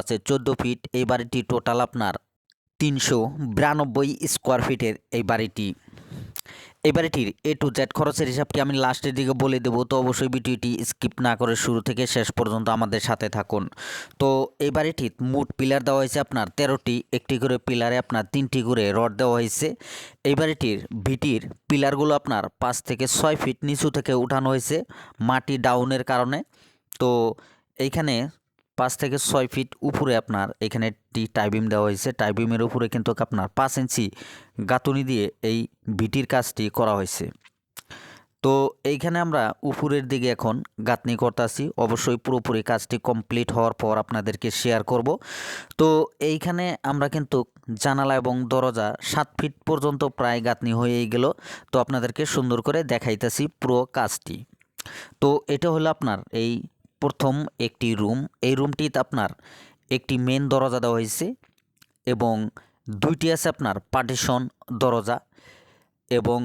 আছে চোদ্দ ফিট এই বাড়িটি টোটাল আপনার তিনশো বিরানব্বই স্কোয়ার ফিটের এই বাড়িটি। এই বাড়িটির এ টু জেড খরচের হিসাবটি আমি লাস্টের দিকে বলে দেবো, তো অবশ্যই ভিডিওটি স্কিপ না করে শুরু থেকে শেষ পর্যন্ত আমাদের সাথে থাকুন। তো এই বাড়িটির মোট পিলার দেওয়া হয়েছে আপনার তেরোটি, একটি করে পিলারে আপনার তিনটি করে রড দেওয়া হয়েছে। এই বাড়িটির ভিটির পিলারগুলো আপনার পাঁচ থেকে ছয় ফিট নিচু থেকে উঠানো হয়েছে মাটি ডাউনের কারণে। তো এইখানে পাঁচ থেকে ছয় ফিট উপরে আপনার এখানে একটি টাইবিম দেওয়া হয়েছে। টাইবিমের উপরে কিন্তু আপনার পাঁচ ইঞ্চি গাঁথুনি দিয়ে এই ভিটির কাজটি করা হয়েছে। তো এইখানে আমরা উপরের দিকে এখন গাঁথনি করতেছি। অবশ্যই পুরোপুরি কাজটি কমপ্লিট হওয়ার পর আপনাদেরকে শেয়ার করব। তো এইখানে আমরা কিন্তু জানালা এবং দরজা সাত ফিট পর্যন্ত প্রায় গাঁথনি হয়েই গেল। তো আপনাদেরকে সুন্দর করে দেখাইতেছি পুরো কাজটি। তো এটা হলো আপনার এই প্রথম একটি রুম, এই রুমটিতে আপনার একটি মেন দরজা দেওয়া হয়েছে এবং দুইটি আছে আপনার পার্টিশন দরজা এবং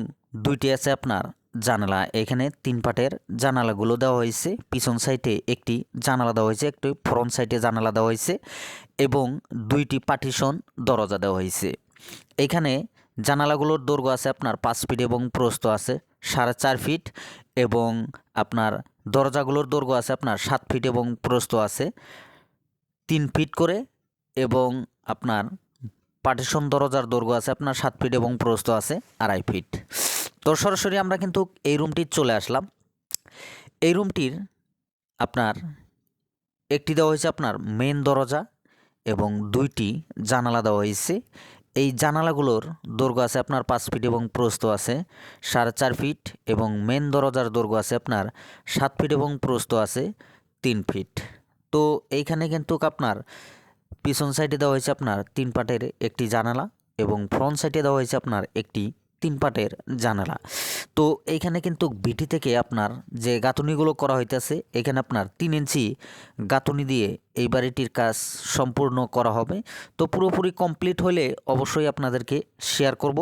দুইটি আছে আপনার জানালা। এখানে তিন পাটের জানালাগুলো দেওয়া হয়েছে, পিছন সাইডে একটি জানালা দেওয়া হয়েছে, একটি ফ্রন্ট সাইডে জানালা দেওয়া হয়েছে এবং দুইটি পার্টিশন দরজা দেওয়া হয়েছে। এখানে জানালাগুলোর দৈর্ঘ্য আছে আপনার পাঁচ ফিট এবং প্রস্থ আছে সাড়ে চার ফিট এবং আপনার দরজাগুলোর দৈর্ঘ্য আছে আপনার সাত ফিট এবং প্রস্থ আছে। তিন ফিট করে এবং আপনার পার্টিশন দরজার দৈর্ঘ্য আছে আপনার সাত ফিট এবং প্রস্থ আছে আড়াই ফিট। তো সরাসরি আমরা কিন্তু এই রুমটির চলে আসলাম। এই রুমটির আপনার একটি দেওয়া হয়েছে আপনার মেন দরজা এবং দুইটি জানালা দেওয়া হয়েছে। এই জানালাগুলোর দৈর্ঘ্য আছে আপনার পাঁচ ফিট এবং প্রস্থ আছে, সাড়ে চার ফিট এবং মেন দরজার দৈর্ঘ্য আছে আপনার সাত ফিট এবং প্রস্থ আছে তিন ফিট। তো এইখানে কিন্তু আপনার পিছন সাইডে দেওয়া হয়েছে আপনার তিন পাটের একটি জানালা এবং ফ্রন্ট সাইডে দেওয়া হয়েছে আপনার একটি তিন পাটের জানালা। তো এইখানে কিন্তু বিটি থেকে আপনার যে গাঁথুনিগুলো করা হইতেছে, এখানে আপনার তিন ইঞ্চি গাঁথুনি দিয়ে এই বাড়িটির কাজ সম্পূর্ণ করা হবে। তো পুরোপুরি কমপ্লিট হলে অবশ্যই আপনাদেরকে শেয়ার করব।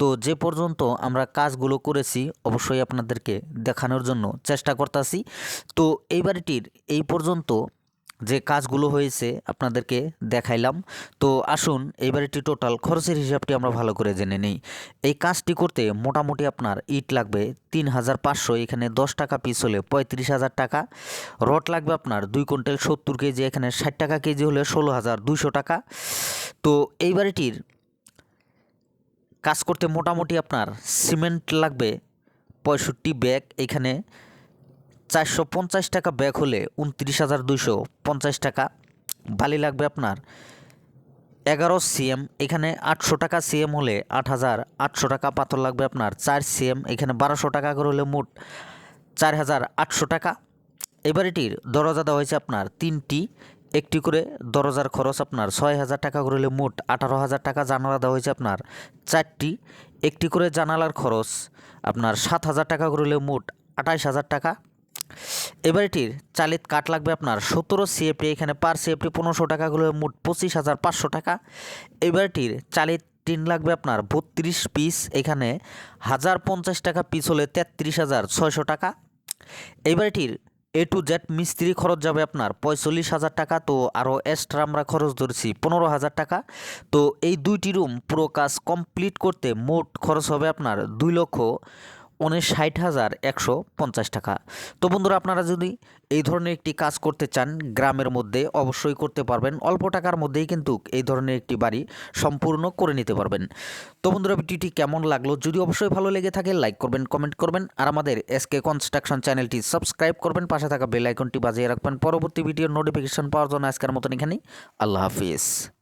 তো যে পর্যন্ত আমরা কাজগুলো করেছি, অবশ্যই আপনাদেরকে দেখানোর জন্য চেষ্টা করতেছি। তো এই বাড়িটির এই পর্যন্ত যে কাজগুলো হয়েছে আপনাদেরকে দেখাইলাম। তো আসুন এই বাড়িটি টোটাল খরচের হিসাবটি আমরা ভালো করে জেনে নিই। এই কাজটি করতে মোটামুটি আপনার ইট লাগবে তিন হাজার পাঁচশো, এখানে দশ টাকা পিস হলে পঁয়ত্রিশ হাজার টাকা। রড লাগবে আপনার দুই কুইন্টাল সত্তর কেজি, এখানে ষাট টাকা কেজি হলে ষোলো হাজার দুইশো টাকা। তো এই বাড়িটির কাজ করতে মোটামুটি আপনার সিমেন্ট লাগবে পঁয়ষট্টি ব্যাগ, এখানে চারশো পঞ্চাশ টাকা ব্যাগ হলে উনত্রিশ হাজার দুশো পঞ্চাশ টাকা। বালি লাগবে আপনার। এগারো সিএম, এখানে আটশো টাকা সিএম হলে আট হাজার আটশো টাকা পাথর লাগবে আপনার। চার সিএম, এখানে বারোশো টাকা করে হলে মোট চার হাজার আটশো টাকা। এবারেটির দরজা দেওয়া হয়েছে আপনার তিনটি। একটি করে দরজার খরচ আপনার ছয় হাজার টাকা করে হলে মোট আঠারো হাজার টাকা। জানালা দেওয়া হয়েছে আপনার চারটি। একটি করে জানালার খরচ আপনার সাত হাজার টাকা করে হলে মোট আঠাইশ হাজার টাকা। এবারটির চালিত কাঠ লাগবে আপনার সতেরো সিএফটি এখানে পার সিএফটি পনেরোশো টাকাগুলো মোট পঁচিশ হাজার পাঁচশো টাকা। এবারটির চালিত টিন লাগবে আপনার বত্রিশ পিস এখানে হাজার পঞ্চাশ টাকা পিস হলে তেত্রিশ হাজার ছয়শো টাকা। এবারটির এ টু জেড মিস্ত্রি খরচ যাবে আপনার পঁয়তাল্লিশ হাজার টাকা, তো আরও এক্সট্রা আমরা খরচ ধরছি পনেরো হাজার টাকা। তো এই দুইটি রুম পুরো কাজ কমপ্লিট করতে মোট খরচ হবে আপনার দুই লক্ষ উনষাট হাজার একশো পঞ্চাশ টাকা। তো বন্ধুরা, আপনারা যদি এই ধরনের একটি কাজ করতে চান গ্রামের মধ্যে, অবশ্যই করতে পারবেন। অল্প টাকার মধ্যেই কিন্তু এই ধরনের একটি বাড়ি সম্পূর্ণ করে নিতে পারবেন। তো বন্ধুরা, ভিডিওটি কেমন লাগল? যদি অবশ্যই ভালো লেগে থাকে লাইক করবেন কমেন্ট করবেন, আর আমাদের এসকে কনস্ট্রাকশন চ্যানেলটি সাবস্ক্রাইব করবেন, পাশে থাকা বেল আইকনটি বাজিয়ে রাখবেন। পরবর্তী ভিডিওর নোটিফিকেশন পাওয়ার জন্য আজকের মতন এখানেই। আল্লাহ হাফিজ।